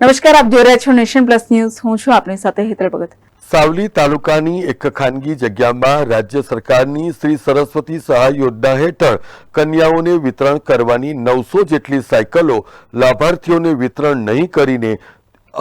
નમસ્કાર, આપ જોઈ રહ્યા છો નેશન પ્લસ ન્યૂઝ. હું છું આપની સાથે હેતલ ભગત. સાવલી તાલુકાની એક ખાનગી જગ્યામાં રાજ્ય સરકારની શ્રી સરસ્વતી સહાય યોજના હેઠળ કન્યાઓને વિતરણ કરવાની નવસો જેટલી સાયકલો લાભાર્થીઓને વિતરણ નહીં કરીને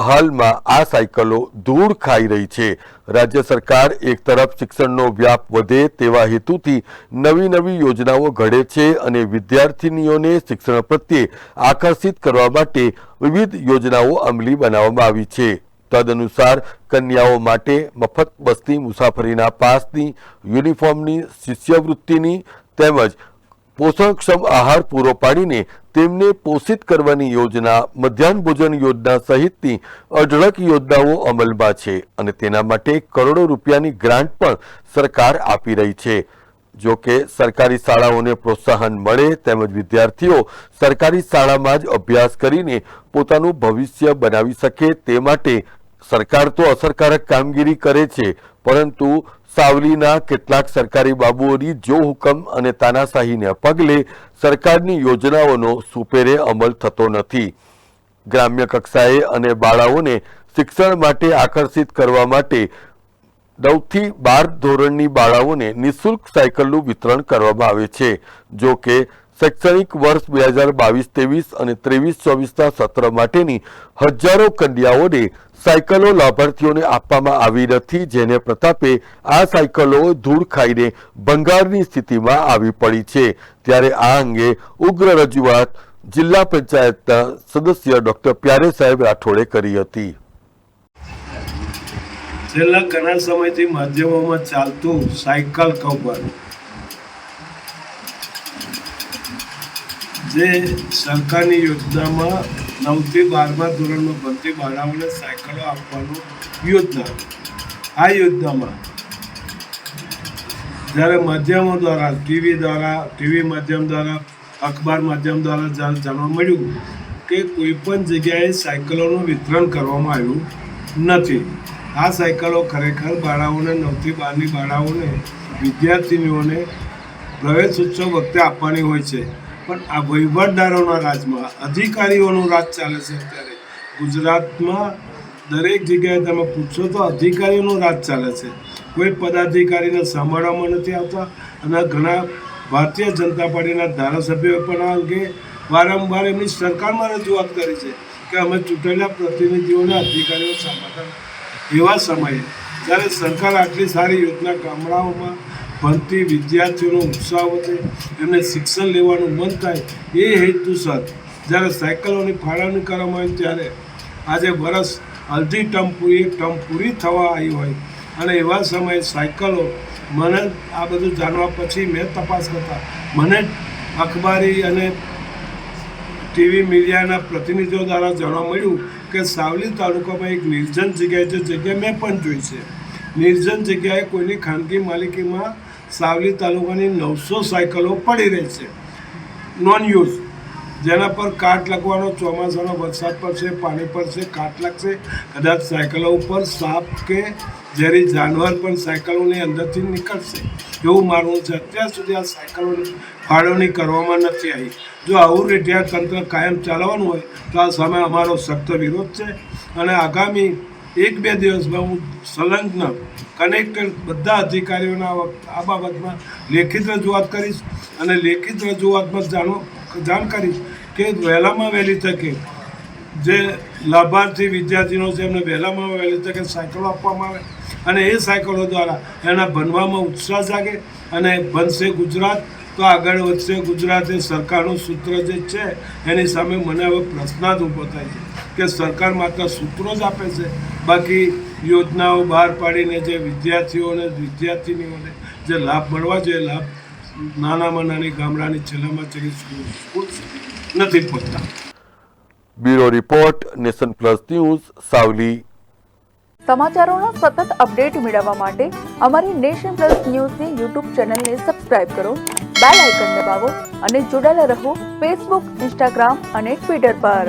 હાલમાં આ સાયકલો ધૂળ ખાઈ રહી છે. રાજ્ય સરકાર એક તરફ શિક્ષણનો વ્યાપ વધે તેવા હેતુથી નવી નવી યોજનાઓ ઘડે છે અને વિદ્યાર્થીનીઓને શિક્ષણ પ્રત્યે આકર્ષિત કરવા માટે વિવિધ યોજનાઓ અમલી બનાવવામાં આવી છે. તદનુસાર કન્યાઓ માટે મફત બસની, મુસાફરીના પાસની, યુનિફોર્મની, શિષ્યવૃત્તિની તેમજ પોષણક્ષમ આહાર પૂરો પાડીને તેમને પોષિત કરવાની યોજના, મધ્યાહન ભોજન યોજના સહિતની અઢળક યોજનાઓ અમલમાં છે અને તેના માટે કરોડો રૂપિયાની ગ્રાન્ટ પણ સરકાર આપી રહી છે. જો કે સરકારી શાળાઓને પ્રોત્સાહન મળે તેમજ વિદ્યાર્થીઓ સરકારી શાળામાં જ અભ્યાસ કરીને પોતાનું ભવિષ્ય બનાવી શકે તે માટે સરકાર તો અસરકારક કામગીરી કરે છે, પરંતુ સાવલીના કેટલાક સરકારી બાબુઓની જો હુકમ અને તાનાશાહીને પગલે સરકારની યોજનાઓનો સુપેરે અમલ થતો નથી. ગ્રામ્ય કક્ષાએ અને બાળાઓને શિક્ષણ માટે આકર્ષિત કરવા માટે નવથી બાર ધોરણની બાળાઓને નિઃશુલ્ક સાયકલનું વિતરણ કરવામાં આવે છે, જો કે શૈક્ષણિક વર્ષ બે હજાર બાવીસ, ત્રેવીસ અને ત્રેવીસ ચોવીસના સત્ર માટેની હજારો કન્યાઓને સાયકલો લાભાર્થીઓને આપવામાં આવી નથી, જેને પ્રતાપે આ સાયકલો ધૂળ ખાઈને ભંગારની સ્થિતિમાં આવી પડી છે. ત્યારે આ અંગે ઉગ્ર રજૂઆત જિલ્લા પંચાયતના સદસ્ય ડોક્ટર પ્યારે સાહેબ રાઠોડે કરી હતી. છેલ્લા ઘણા સમયથી માધ્યમોમાં ચાલતું સાયકલ કવર જે સરકારની યોજનામાં નવથી બારમા ધોરણમાં ભણતી બાળાઓને સાયકલો આપવાનું યોજના. આ યોજનામાં જ્યારે માધ્યમો દ્વારા, ટીવી દ્વારા, ટીવી માધ્યમ દ્વારા, અખબાર માધ્યમ દ્વારા જ્યારે જાણવા મળ્યું કે કોઈ પણ જગ્યાએ સાયકલોનું વિતરણ કરવામાં આવ્યું નથી. આ સાયકલો ખરેખર બાળાઓને નવથી બારની બાળાઓને, વિદ્યાર્થીનીઓને પ્રવેશ ઉત્સવ વખતે આપવાની હોય છે. પણ આ વહીવટદારોના રાજમાં, અધિકારીઓનું રાજ ચાલે છે અત્યારે. ગુજરાતમાં દરેક જગ્યાએ તમે પૂછો તો અધિકારીઓનું રાજ ચાલે છે. કોઈ પદાધિકારીને સાંભળવામાં નથી આવતા અને ઘણા ભારતીય જનતા પાર્ટીના ધારાસભ્યોએ પણ આ અંગે વારંવાર એમની સરકારમાં રજૂઆત કરી છે કે અમે ચૂંટેલા પ્રતિનિધિઓને અધિકારીઓ સાંભળતા એવા સમયે જ્યારે સરકાર આટલી સારી યોજના ગામડાઓમાં ભણતી વિદ્યાર્થીઓનો ઉત્સાહ વધે, એમને શિક્ષણ લેવાનું મન થાય, એ હેતુસર જ્યારે સાયકલોની ફાળવણી કરવામાં આવી ત્યારે આજે વરસ અડધી ટર્મ પૂરી, એક ટર્મ પૂરી થવા આવી હોય. અને એવા સમયે સાયકલો, મને આ બધું જાણવા પછી મેં તપાસ કરતા, મને અખબારી અને ટીવી મીડિયાના પ્રતિનિધિઓ દ્વારા જાણવા મળ્યું કે સાવલી તાલુકામાં એક નિર્જન જગ્યાએ, જે જગ્યા મેં પણ જોઈ છે. નિર્જન જગ્યાએ કોઈની ખાનગી માલિકીમાં સાવલી તાલુકાની નવસો સાયકલો પડી રહી છે. નોન યુઝ જેના પર કાટ લગવાનો ચોમાસાનો વરસાદ પડશે, પાણી પડશે, કાટ લાગશે. કદાચ સાયકલો ઉપર સાપ કે ઝેરી જાનવર પણ સાયકલોની અંદરથી નીકળશે. એવું માનવું છે. અત્યાર સુધી આ સાયકલોની ફાળવણી કરવામાં નથી આવી. જો આવું રેટિયા તંત્ર કાયમ ચાલવાનું હોય, તો આ સામે અમારો સખ્ત વિરોધ છે. અને આગામી એક બે દિવસમાં હું સંલગ્ન કનેક્ટેડ બધા અધિકારીઓના આ બાબતમાં લેખિત રજૂઆત કરીશ અને લેખિત રજૂઆતમાં જાણો જાણ કરીશ કે વહેલામાં વહેલી તકે જે લાભાર્થી વિદ્યાર્થીઓ છે, એમને વહેલામાં વહેલી તકે સાયકલો આપવામાં આવે અને એ સાયકલો દ્વારા એના ભણવામાં ઉત્સાહ જાગે અને બનશે ગુજરાત. તો આગળ વધશે ગુજરાત એ સરકારનું સૂત્ર જે છે, એની સામે મને હવે પ્રશ્નાર્થ ઊભો થાય છે કે સરકાર માત્ર સૂત્રો જ આપે છે બાકી યોજનાઓ બહાર પાડીને જે વિદ્યાર્થીઓને વિદ્યાર્થીનીઓને જે લાભ મળવા જોઈએ લાભ નાનામાં નાની ગામડાની છેલ્લામાં છેલ્લી સ્કૂલ નથી પહોંચતા. Bureau report nation plus news Savli. સમાચારોનો સતત અપડેટ મેળવવા માટે અમારી નેશન પ્લસ ન્યૂઝની યુટ્યુબ ચેનલને સબસ્ક્રાઇબ કરો બેલ આઇકન દબાવો અને જોડાયેલા રહો ફેસબુક ઇન્સ્ટાગ્રામ અને ટ્વિટર પર.